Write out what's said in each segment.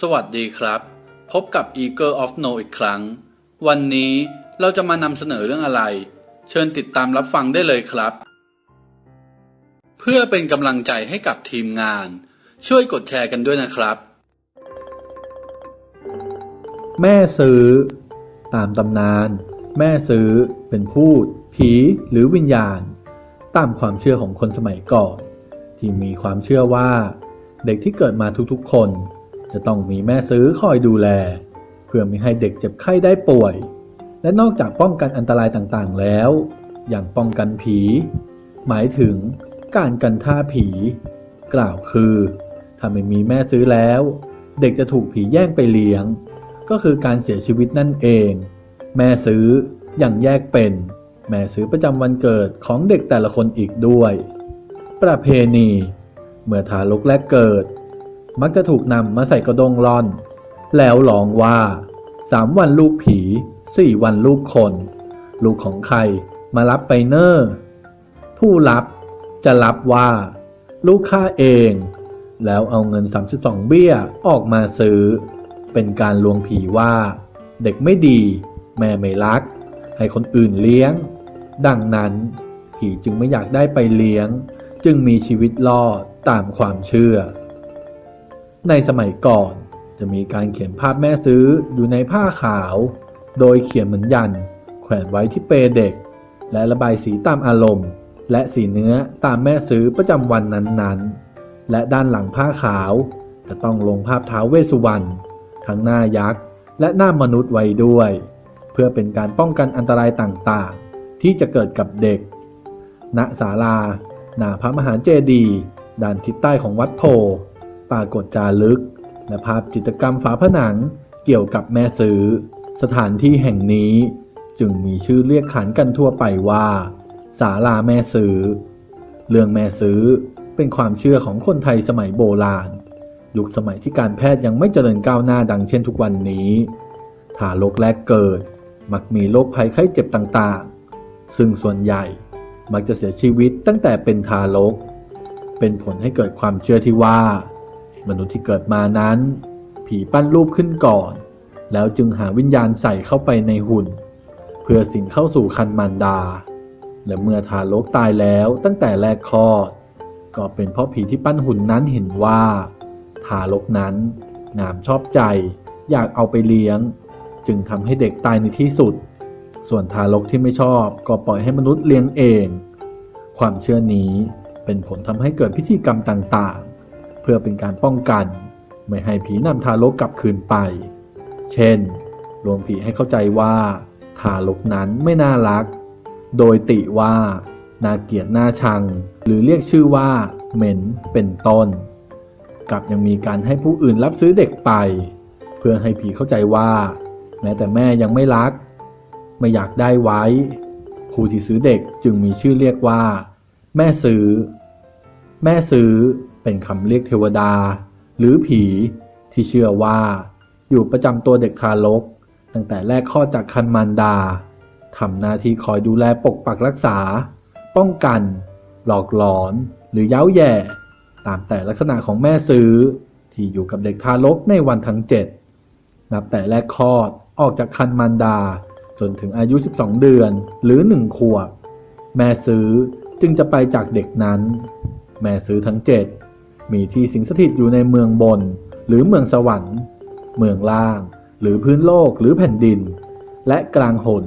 สวัสดีครับ พบกับ Eagle of No อีกครั้ง วันนี้เราจะมานำเสนอเรื่องอะไร เชิญติดตามรับฟังได้เลยครับ เพื่อเป็นกำลังใจให้กับทีมงาน ช่วยกดแชร์กันด้วยนะครับ แม่ซื้อ ตามตำนาน แม่ซื้อเป็นพูด ผีหรือวิญญาณ ตามความเชื่อของคนสมัยก่อน ที่มีความเชื่อว่า เด็กที่เกิดมาทุกๆคน จะต้องมีแม่ซื้อคอยดูแล เพื่อไม่ให้เด็กเจ็บไข้ได้ป่วย และนอกจากป้องกันอันตรายต่างๆแล้ว อย่างป้องกันผี หมายถึงการกันท่าผี กล่าวคือถ้าไม่มีแม่ซื้อแล้ว เด็กจะถูกผีแย่งไปเลี้ยง ก็คือการเสียชีวิตนั่นเอง แม่ซื้ออย่างแยกเป็น แม่ซื้อประจำวันเกิดของเด็กแต่ละคนอีกด้วย ประเพณี เมื่อทารกแรกเกิด มักจะถูกนำมาใส่กระดงร่อน แล้วร้องว่าสามวันลูกผีสี่วันลูกคน ลูกของใครมารับไปเนอร์ผู้รับจะรับว่า ลูกข้าเอง แล้วเอาเงิน 32 เบี้ยออกมาซื้อ เป็นการลวงผีว่า เด็กไม่ดี แม่ไม่รัก ให้คนอื่นเลี้ยง ดังนั้นผีจึงไม่อยากได้ไปเลี้ยง จึงมีชีวิตรอดตามความเชื่อ ในสมัยก่อนจะมีการเขียนภาพแม่ซื้ออยู่ในผ้าขาว โดยเขียนเหมือนยัน แขวนไว้ที่เปเด็ก และระบายสีตามอารมณ์ และสีเนื้อตามแม่ซื้อประจำวันนั้นๆ และด้านหลังผ้าขาว จะต้องลงภาพเท้าเวสุวรรณทั้งหน้ายักษ์และหน้ามนุษย์ไว้ด้วย เพื่อเป็นการป้องกันอันตรายต่างๆ ที่จะเกิดกับเด็ก ณศาลา หน้าพระมหาเจดีย์ด้านทิศใต้ของวัดโพ ปรากฏจารึก และภาพจิตรกรรมฝาผนังเกี่ยวกับแม่ซื้อ สถานที่แห่งนี้จึงมีชื่อเรียกขานกันทั่วไปว่าศาลาแม่ซื้อ เรื่องแม่ซื้อเป็นความเชื่อของคนไทยสมัยโบราณ ยุคสมัยที่การแพทย์ยังไม่เจริญก้าวหน้าดังเช่นทุกวันนี้ทารกแรกเกิด มักมีโรคภัยไข้เจ็บต่างๆ ซึ่งส่วนใหญ่มักจะเสียชีวิตตั้งแต่เป็นทารก เป็นผลให้เกิดความเชื่อที่ว่า มนุษย์ที่เกิดมานั้น ผีปั้นรูปขึ้นก่อน แล้วจึงหาวิญญาณใส่เข้าไปในหุ่น เพื่อสิงเข้าสู่คันมารดา และเมื่อทารกตายแล้วตั้งแต่แรกคลอด ก็เป็นเพราะผีที่ปั้นหุ่นนั้นเห็นว่า ทารกนั้นงามชอบใจ อยากเอาไปเลี้ยง จึงทำให้เด็กตายในที่สุด ส่วนทารกที่ไม่ชอบก็ปล่อยให้มนุษย์เลี้ยงเอง ความเชื่อนี้เป็นผลทำให้เกิดพิธีกรรมต่างๆ เพื่อเป็นการป้องกัน ไม่ให้ผีนำทารกกลับคืนไป เช่น ลวงผีให้เข้าใจว่าทารกนั้นไม่น่ารัก โดยติว่าน่าเกลียดน่าชัง หรือเรียกชื่อว่า เหม็นเป็นต้น กับยังมีการให้ผู้อื่นรับซื้อเด็กไป เพื่อให้ผีเข้าใจว่า แม้แต่แม่ยังไม่รัก ไม่อยากได้ไว้ ผู้ที่ซื้อเด็กจึงมีชื่อเรียกว่า แม่ซื้อ แม่ซื้อ เป็นคำเรียกเทวดา หรือผี ที่เชื่อว่า อยู่ประจำตัวเด็กทารก ตั้งแต่แรกคลอดจากคันมารดาทำหน้าที่คอยดูแลปกปักรักษา ป้องกัน หลอกหลอนหรือเย้าแย่ ตามแต่ลักษณะของแม่ซื้อ ที่อยู่กับเด็กทารกในวันทั้งเจ็ดนับแต่แรกคลอดออกจากคันมารดา จนถึงอายุ 12 เดือนหรือ1ขวบ แม่ซื้อจึงจะไปจากเด็กนั้น แม่ซื้อทั้งเจ็ด มีที่สิงสถิตอยู่ในเมืองบน หรือเมืองสวรรค์ เมืองล่าง หรือพื้นโลกหรือแผ่นดิน และกลางหน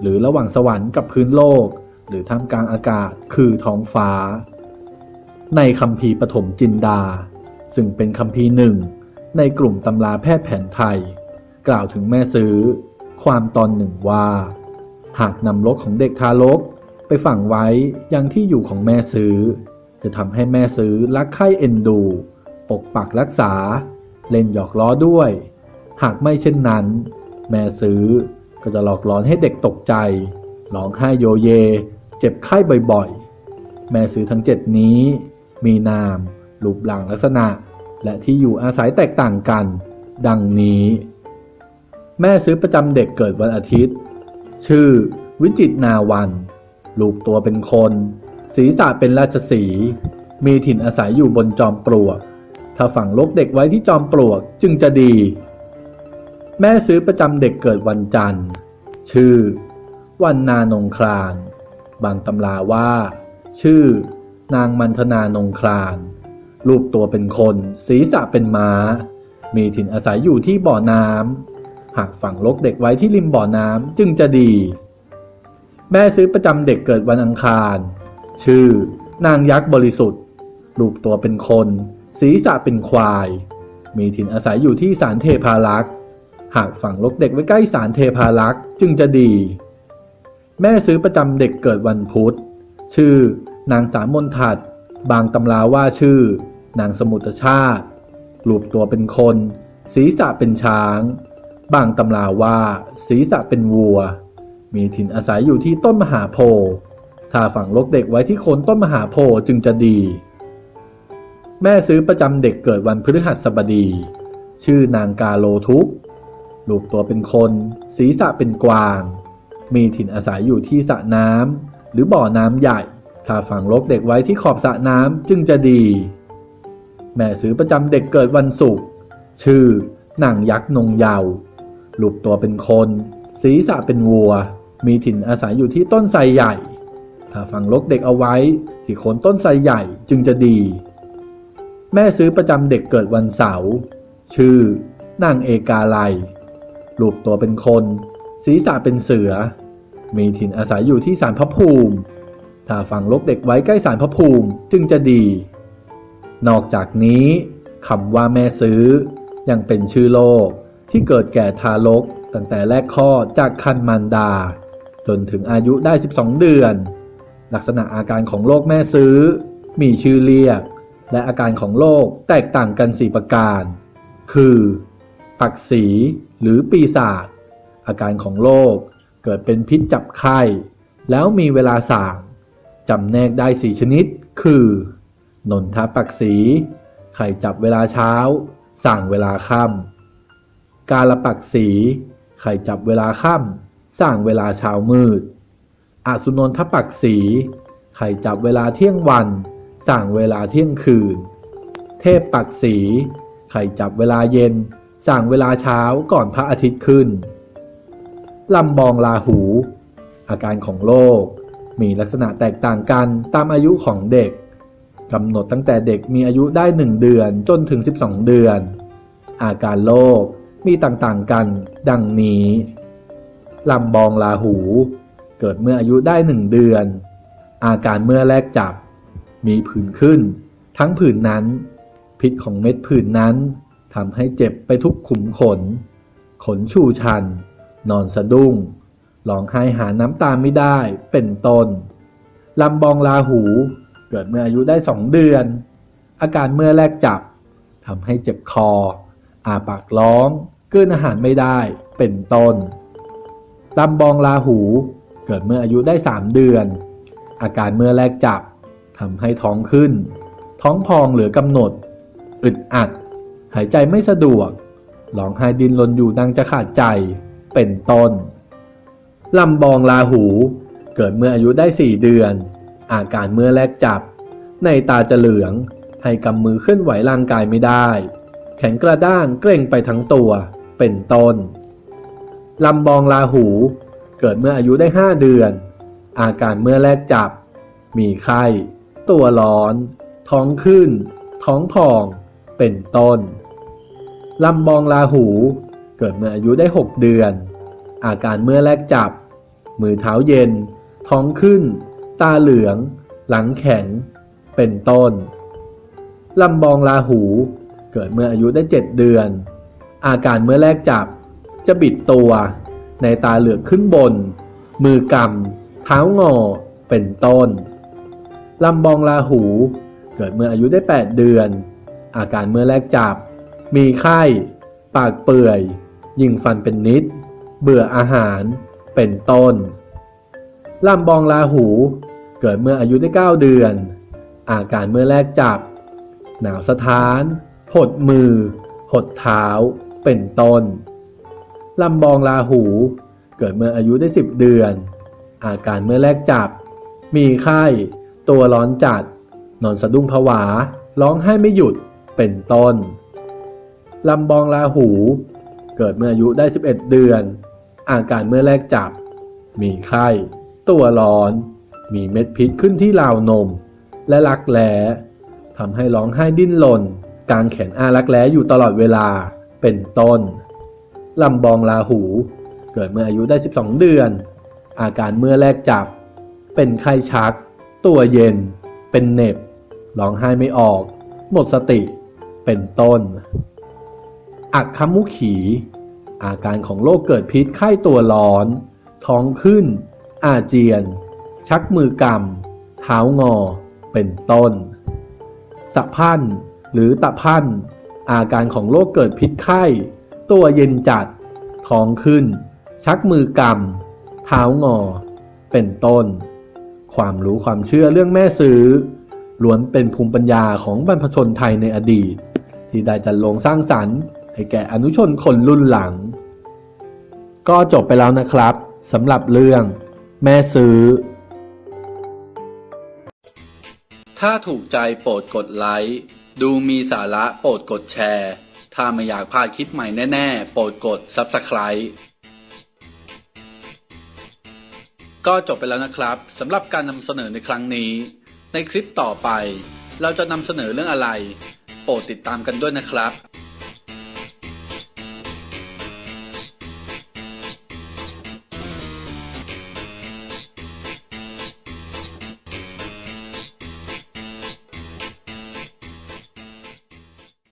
หรือระหว่างสวรรค์กับพื้นโลก หรือท่ามกลางอากาศคือท้องฟ้า ในคำพีร์ปฐมจินดา ซึ่งเป็นคำพีร์หนึ่งในกลุ่มตำราแพทย์แผนไทย กล่าวถึงแม่ซื้อ ความตอนหนึ่งว่า หากนำรกของเด็กทารกไปฝังไว้ยังที่อยู่ของแม่ซื้อ จะทำให้แม่ซื้อรักใคร่เอ็นดู ปกปักรักษา เล่นหยอกล้อด้วย หากไม่เช่นนั้น แม่ซื้อก็จะหลอกหลอนให้เด็กตกใจร้องไห้โยเย เจ็บไข้บ่อยๆ แม่ซื้อทั้งเจ็ดนี้ มีนามรูปร่างลักษณะ และที่อยู่อาศัยแตกต่างกัน ดังนี้ แม่ซื้อประจำเด็กเกิดวันอาทิตย์ ชื่อวิจิตนาวันลูกตัวเป็นคน ศีรษะเป็นราชสี มีถิ่นอาศัยอยู่บนจอมปลวก ถ้าฝังลกเด็กไว้ที่จอมปลวกจึงจะดี แม่ซื้อประจำเด็กเกิดวันจันทร์ ชื่อ วันนานงคลาน บางตำราว่า ชื่อ นางมันธนานงคลาน รูปตัวเป็นคน ศีรษะเป็นม้า มีถิ่นอาศัยอยู่ที่บ่อน้ำหากฝังลกเด็กไว้ที่ริมบ่อน้ำจึงจะดี แม่ซื้อประจำเด็กเกิดวันอังคาร ชื่อ นางยักษ์บริสุทธิ์ รูปตัวเป็นคน ศีรษะเป็นควาย มีถิ่นอาศัยอยู่ที่สารเทพารักษ์ หากฝังลกเด็กไว้ใกล้สารเทพารักษ์จึงจะดี แม่ซื้อประจำเด็กเกิดวันพุธ ชื่อ นางสามมนทัด บางตำราว่าชื่อ นางสมุทรชาติ รูปตัวเป็นคน ศีรษะเป็นช้าง บางตำราว่า ศีรษะเป็นวัว มีถิ่นอาศัยอยู่ที่ต้นมหาโพธิ์ ถ้าฝังลกเด็กไว้ที่โคนต้นมหาโพธิ์จึงจะดี แม่ซื้อประจำเด็กเกิดวันพฤหัสบดี ชื่อนางกาโลทุกรูปตัวเป็นคน ศีรษะเป็นกวาง มีถิ่นอาศัยอยู่ที่สระน้ำหรือบ่อน้ำใหญ่ ถ้าฝังลกเด็กไว้ที่ขอบสระน้ำจึงจะดี แม่ซื้อประจำเด็กเกิดวันศุกร์ชื่อนางยักษ์นงเยาว์รูปตัวเป็นคน ศีรษะเป็นวัว มีถิ่นอาศัยอยู่ที่ต้นไทรใหญ่ ถ้าฝังลกเด็กเอาไว้ที่โคนต้นไทรใหญ่จึงจะดี แม่ซื้อประจำเด็กเกิดวันเสาร์ชื่อนางเอกาไลยรูปตัวเป็นคน ศีรษะเป็นเสือ มีถิ่นอาศัยอยู่ที่สารพระภูมิ ถ้าฝังลกเด็กไว้ใกล้สารพระภูมิจึงจะดี นอกจากนี้คำว่าแม่ซื้อ ยังเป็นชื่อโลกที่เกิดแก่ทารกตั้งแต่แรกคลอดจากคันมารดา จนถึงอายุได้ 12 เดือน ลักษณะอาการของโรคแม่ซื้อ มีชื่อเรียก และอาการของโรคแตกต่างกัน 4 ประการ คือปักสีหรือปีศาจอาการของโรคเกิดเป็นพิษจับไข้ แล้วมีเวลาส่างจำแนกได้4ชนิด คือนนทปักสีไข่จับเวลาเช้า สั่งเวลาค่ำกาลปักสีไข่จับเวลาค่ำสั่งเวลาเช้ามืด อาสุนนทปักสีไข่จับเวลาเที่ยงวัน สั่งเวลาเที่ยงคืน เทพปักสีไข่จับเวลาเย็น สั่งเวลาเช้าก่อนพระอาทิตย์ขึ้น ลำบองลาหู อาการของโรคมีลักษณะแตกต่างกันตามอายุของเด็กกำหนดตั้งแต่เด็กมีอายุได้ 1 เดือนจนถึง 12 เดือน อาการโรคมีต่างๆกัน ดังนี้ ลำบองลาหู เกิดเมื่ออายุได้ 1 เดือน อาการเมื่อแรกจับ มีผื่นขึ้น ทั้งผื่นนั้น พิษของเม็ดผื่นนั้นทำให้เจ็บไปทุกขุมขน ขนชูชัน นอนสะดุ้งร้องไห้หาน้ำตาไม่ได้เป็นต้นลำบองลาหู เกิดเมื่ออายุได้สองเดือน อาการเมื่อแรกจับทำให้เจ็บคอ อาปากร้องกลืนอาหารไม่ได้เป็นต้นลำบองลาหู เกิดเมื่ออายุได้สามเดือน อาการเมื่อแรกจับทำให้ท้องขึ้น ท้องพองเหลือกำหนด อึดอัด หายใจไม่สะดวกร้องไห้ดินรนอยู่ดังจะขาดใจ เป็นต้นลำบองลาหู เกิดเมื่ออายุได้สี่เดือน อาการเมื่อแรกจับ ในตาจะเหลือง ให้กำมือเคลื่อนไหวร่างกายไม่ได้ แขนกระด้างเกร็งไปทั้งตัว เป็นต้นลำบองลาหู เกิดเมื่ออายุได้ห้าเดือน อาการเมื่อแรกจับ มีไข้ ตัวร้อน ท้องขึ้น ท้องพอง เป็นต้น ลำบองลาหู เกิดเมื่ออายุได้หกเดือน อาการเมื่อแรกจับ มือเท้าเย็น ท้องขึ้น ตาเหลือง หลังแข็ง เป็นต้น ลำบองลาหู เกิดเมื่ออายุได้เจ็ดเดือน อาการเมื่อแรกจับ จะบิดตัว ในตาเหลือกขึ้นบน มือกำเท้างอ เป็นต้น ลำบองลาหู เกิดเมื่ออายุได้ 8 เดือน อาการเมื่อแรกจับ มีไข้ ปากเปื่อย ยิงฟันเป็นนิด เบื่ออาหาร เป็นต้น ลำบองลาหู เกิดเมื่ออายุได้ 9 เดือน อาการเมื่อแรกจับ หนาวสะท้าน หดมือ หดเท้า เป็นต้น ลำบองลาหู เกิดเมื่ออายุได้ 10 เดือน อาการเมื่อแรกจับ มีไข้ ตัวร้อนจัด นอนสะดุ้งผวา ร้องไห้ไม่หยุด เป็นต้น ลำบองลาหู เกิดเมื่ออายุได้ 11 เดือน อาการเมื่อแรกจับ มีไข้ ตัวร้อน มีเม็ดพิษขึ้นที่ราวนม และรักแร้ทำให้ร้องไห้ดิ้นรนกางแขนอารักแร้อยู่ตลอดเวลา เป็นต้น ลำบองลาหู เกิดเมื่ออายุได้ 12 เดือน อาการเมื่อแรกจับ เป็นไข้ชัก ตัวเย็น เป็นเน็บร้องไห้ไม่ออก หมดสติ เป็นต้น อักขมุขี อาการของโรคเกิดพิษไข้ตัวร้อน ท้องขึ้น อาเจียน ชักมือกำเท้างอ เป็นต้น สะพันหรือตะพันอาการของโรคเกิดพิษไข้ ตัวเย็นจัด ท้องขึ้น ชักมือกำเท้างอ เป็นต้น ความรู้ความเชื่อเรื่องแม่ซื้อล้วนเป็นภูมิปัญญาของบรรพชนไทยในอดีต ที่ได้จัดลงสร้างสรรค์ ให้แก่อนุชนคนรุ่นหลัง ก็จบไปแล้วนะครับสำหรับเรื่อง แม่ซื้อ ถ้าถูกใจโปรดกดไลค์ ดูมีสาระโปรดกดแชร์ ถ้าไม่อยากพลาดคลิปใหม่แน่ ๆ โปรดกด Subscribe ก็จบไปแล้วนะครับสำหรับการนำเสนอในครั้งนี้ ในคลิปต่อไป เราจะนำเสนอเรื่องอะไร โปรดติดตามกันด้วยนะครับ